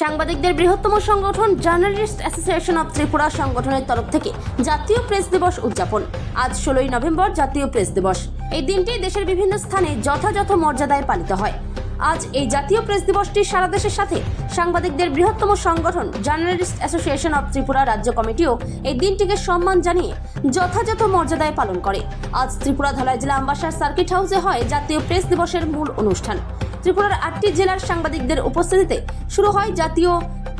সাংবাদিকদের বৃহত্তম সংগঠন জার্নালিস্ট অ্যাসোসিয়েশন অব ত্রিপুরা সংগঠনের তরফ থেকে জাতীয় প্রেস দিবস উদযাপন। আজ ষোলোই নভেম্বর জাতীয় প্রেস দিবস। এই দিনটি দেশের বিভিন্ন স্থানে যথাযথ মর্যাদায় পালিত হয়। আজ এই জাতীয় প্রেস দিবসটি সারা দেশের সাথে সাংবাদিকদের বৃহত্তম সংগঠন জার্নালিস্ট অ্যাসোসিয়েশন অব ত্রিপুরা রাজ্য কমিটিও এই দিনটিকে সম্মান জানিয়ে যথাযথ মর্যাদায় পালন করে। আজ ত্রিপুরা ধলাই জেলা আম্বাসার সার্কিট হাউসে হয় জাতীয় প্রেস দিবসের মূল অনুষ্ঠান। ত্রিপুরার আটটি জেলার সাংবাদিকদের উপস্থিতিতে শুরু হয় জাতীয়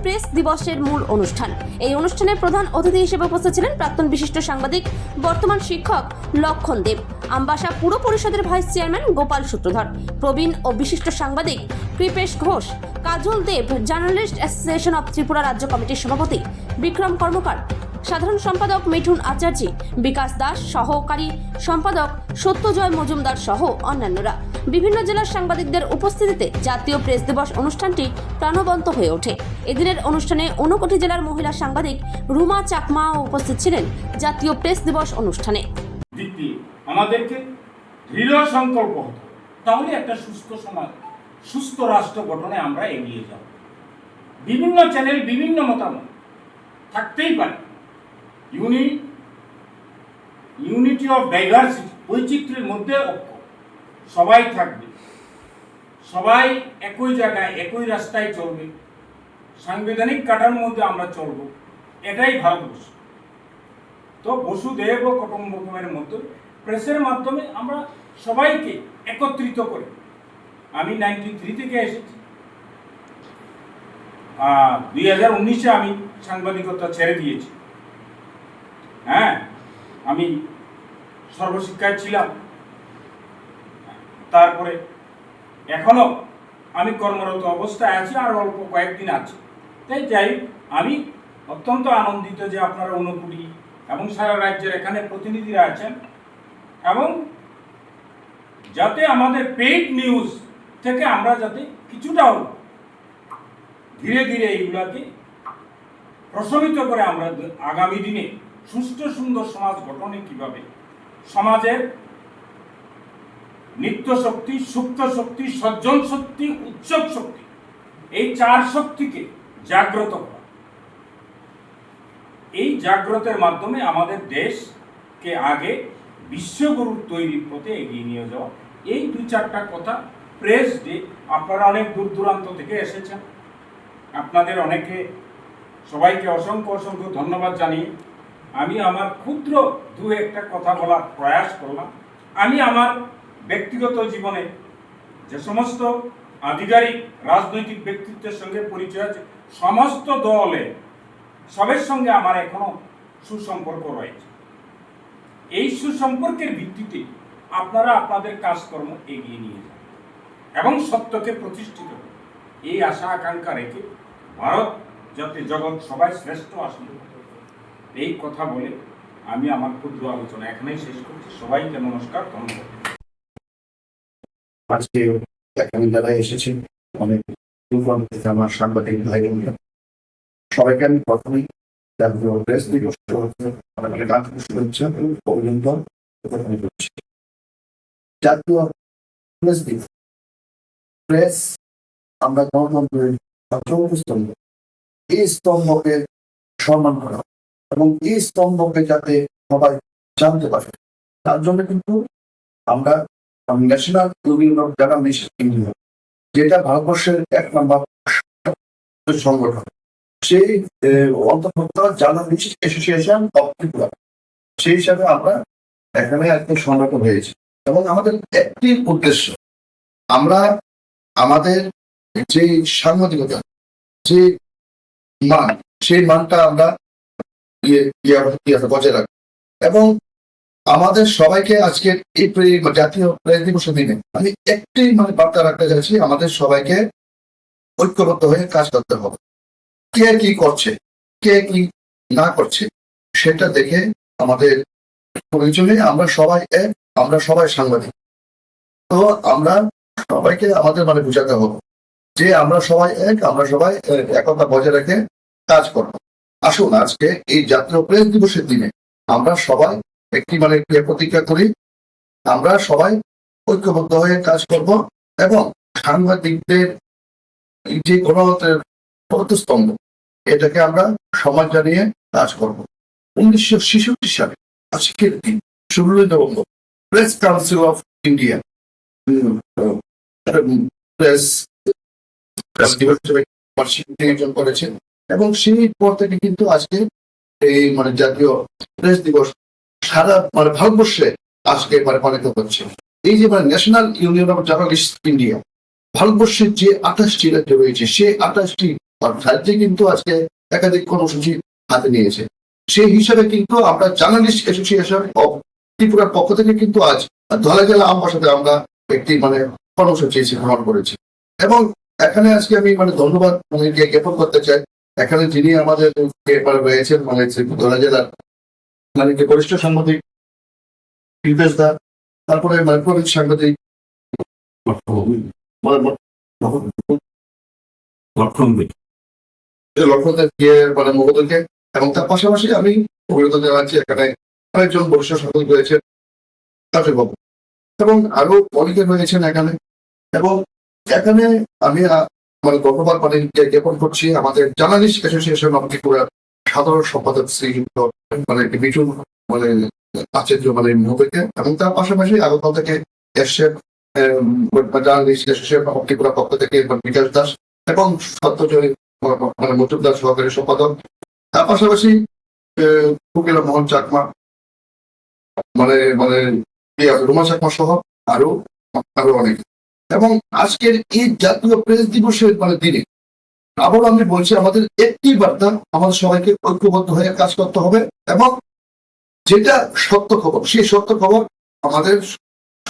প্রেস দিবসের মূল অনুষ্ঠান। এই অনুষ্ঠানে প্রধান অতিথি হিসেবে উপস্থিত ছিলেন প্রাক্তন বিশিষ্ট সাংবাদিক, বর্তমান শিক্ষক লক্ষণ দেব, আমবাসা পুর পরিষদের ভাইস চেয়ারম্যান গোপাল সূত্রধর, প্রবীণ ও বিশিষ্ট সাংবাদিক Kripesh Ghosh, Kajal Dev, journalist association of Tripura রাজ্য কমিটির সভাপতি বিক্রম কর্মকার, সাধারণ সম্পাদক মিঠুন আচার্যি, বিকাশ দাস, সহকারী সম্পাদক সত্যজয় মজুমদার সহ অন্যান্যরা। বিভিন্ন জেলার সাংবাদিকদের উপস্থিতিতে জাতীয় প্রেস দিবস অনুষ্ঠানটি প্রাণবন্ত হয়ে ওঠে। এদিনের অনুষ্ঠানে ঊনকোটি জেলার মহিলা সাংবাদিক রুমা চাকমাও উপস্থিত ছিলেন জাতীয় প্রেস দিবস অনুষ্ঠানে। আমাদেরকে দৃঢ় সংকল্প হতে। তাহলে একটা সুস্থ সমাজ, সুস্থ রাষ্ট্র গঠনে আমরা এগিয়ে যাব। বিভিন্ন চ্যানেল, বিভিন্ন মতামত থাকতেই পারে। ইউনি ইউনিটি অফ ডাইভার্সিটি, বৈচিত্র্যের মধ্যে সবাই থাকবে। সবাই একই জায়গায়, একই রাস্তায় চলবে। সাংবিধানিক কাঠার মধ্যে আমরা চলব। এটাই ভারতবর্ষ। তো বসুদেব কুটুম্বকমের মতো প্রেসের মাধ্যমে আমরা সবাইকে একত্রিত করে। আমি নাইনটি থ্রি থেকে এসেছি। দুই হাজার উনিশে আমি সাংবাদিকতা ছেড়ে দিয়েছি। হ্যাঁ আমি সর্বশিক্ষায় ছিলাম। তারপরে, এখনও আমি কর্মরত অবস্থায় আছি আর অল্প কয়েকদিন আছি। তাই যাই আমি অত্যন্ত আনন্দিত যে আপনারা অনুকুড়ি এবং সারা রাজ্যের এখানে প্রতিনিধিরা আছেন এবং যাতে আমাদের পেইড নিউজ থেকে আমরা যাতে কিছুটা হলেও ধীরে ধীরে এইগুলাকে প্রশমিত করে আমরা আগামী দিনে সুষ্ঠু সুন্দর সমাজ গঠনে কীভাবে সমাজের নিত্য শক্তি সুপ্ত শক্তি সজ্জন শক্তি উৎসব শক্তি এই চার শক্তিকে জাগ্রত করা। এই জাগ্রতের মাধ্যমে আমাদের দেশকে আগে বিশ্বগুরু তৈরির পথে এগিয়ে নিয়ে যাওয়া। এই দু চারটা কথা প্রেস ডে, আপনারা অনেক দূর দূরান্ত থেকে এসেছেন। আপনাদের অনেকে, সবাইকে অসংখ্য অসংখ্য ধন্যবাদ জানিয়ে আমি আমার ক্ষুদ্র দু একটা কথা বলার প্রয়াস করলাম। আমি আমার ব্যক্তিগত জীবনে যে সমস্ত আধিকারিক, রাজনৈতিক ব্যক্তিত্বের সঙ্গে পরিচয় আছে, সমস্ত দলে সবের সঙ্গে আমার এখনও সুসম্পর্ক রয়েছে। এই সুসম্পর্কের ভিত্তিতে আপনারা আপনাদের কাজকর্ম এগিয়ে নিয়ে যান এবং সত্যকে প্রতিষ্ঠিত এই আশা আকাঙ্ক্ষা রেখে ভারত যাতে জগৎ সবাই শ্রেষ্ঠ আসলে। এই কথা বলে আমি আমার ক্ষুদ্র আলোচনা এখানেই শেষ করছি। সবাইকে নমস্কার, ধন্যবাদ। আজকে এখানে যারা এসেছেন, অনেক থেকে আমার সাংবাদিক ভাই সবাইকে আমি প্রথমেই জাতীয় প্রেস দিবস শুভেচ্ছা অভিনন্দন। করছি জাতীয় প্রেস দিবস প্রেস আমরা গণতন্ত্রের স্তম্ভ। এই স্তম্ভকে সম্মান করা এবং এই স্তম্ভকে যাতে সবাই জানতে পারে। তার জন্য কিন্তু আমরা ন্যাশনাল ইউনিয়ন অফ জার্নালিস্ট যেটা ভারতবর্ষের এক নম্বর সংগঠন। সেই অন্তর্ভুক্ত জার্নালিস্ট অ্যাসোসিয়েশন অফ ত্রিপুরা। সেই হিসাবে আমরা এখানে একটি সংগঠন হয়েছি। এবং আমাদের একটি উদ্দেশ্য, আমরা আমাদের যে সাংবাদিকতা, যে মান, সেই মানটা আমরা ইয়ে ইয়ে- ইয়ে বজায় রাখব। এবং আমাদের সবাইকে আজকে এই জাতীয় প্রেস দিবসের দিনে আমি একটি মানে বার্তা রাখতে চাইছি, আমাদের সবাইকে ঐক্যবদ্ধ হয়ে কাজ করতে হবে। কে কি করছে, কে কি না করছে, সেটা দেখে আমাদের প্রয়োজনে আমরা সবাই এক, আমরা সবাই সাংবাদিক। তো আমরা সবাইকে আমাদের মানে বোঝাতে হবে যে আমরা সবাই এক, আমরা সবাই একতা বজায় রেখে কাজ করব। আসুন আজকে এই জাতীয় প্রেস দিবসের দিনে আমরা সবাই একটি মানে প্রতিজ্ঞা করি, আমরা সবাই ঐক্যবদ্ধ হয়ে কাজ করব এবং সাংবাদিকদের যে কোনো স্তম্ভ এটাকে আমরা সমাজ জানিয়ে কাজ করব। উনিশশো ছেষট্টি সালে, আজকের দিন ষোলোই November, press council of India press করেছেন এবং সেই পর থেকে কিন্তু আজকে এই মানে জাতীয় প্রেস দিবস সারা মানে ভারতবর্ষে আজকে মানে পালিত হচ্ছে। এই যে মানে national union of journalist India ভারতবর্ষের যে আঠাশটি রাজ্য রয়েছে সে আঠাশটি রাজ্যে কিন্তু আজকে একাধিক কর্মসূচি হাতে নিয়েছে। সেই হিসাবে কিন্তু আমরা জার্নালিস্ট অ্যাসোসিয়েশন অফ ত্রিপুরার পক্ষ থেকে কিন্তু আজ ধলা জেলা আমবাসাতে আমরা একটি মানে কর্মসূচি গ্রহণ করেছি। এবং এখানে আজকে আমি মানে ধন্যবাদ জ্ঞাপন করতে চাই। এখানে যিনি আমাদের মানে রয়েছেন মানে ধলা জেলার মানে বরিষ্ঠ সাংবাদিক কৃপেশ দা, তারপরে মানে সাংবাদিক লক্ষ্যদের গিয়ে মানে মহোদয়কে এবং তার পাশাপাশি আমি অভিনন্দন জানাচ্ছি এখানে অনেকজন বরিষ্ঠ সাংবাদিক রয়েছেন কাজে বাবু এবং আরও অনেকে রয়েছেন এখানে, এবং এখানে আমি মানে গতবার মানে জ্ঞাপন করছি, আমাদের জার্নালিস্ট অ্যাসোসিয়েশন অফ ত্রিপুরা সাধারণ সম্পাদক শ্রীযুক্ত মানে বিটুল মানে আচার্য মানে মহোদয়কে এবং তার পাশাপাশি আগরতলা থেকে ত্রিপুরা পক্ষ থেকে বিকাশ দাস এবং সত্যজয় মানে মজুমদার সহকারী সম্পাদক। তার পাশাপাশি কোকিলা মোহন চাকমা মানে মানে রুমা চাকমা সহ আরও আরও অনেক। এবং আজকের এই জাতীয় প্রেস দিবসের মানে দিনে আবারও আমি বলছি আমাদের একটি বার্তা, আমাদের সবাইকে ঐক্যবদ্ধ হয়ে কাজ করতে হবে এবং যেটা সত্য খবর, সেই সত্য খবর আমাদের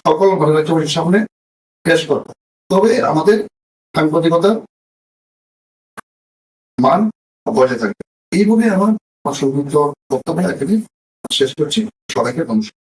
সকল রাজ্যবাসীর সামনে পেশ করতে। তবে আমাদের সাংবাদিকতার মান বজায় থাকবে। এই বলে আমার সংযুক্ত বক্তব্য এখানে শেষ করছি। সবাইকে নমস্কার।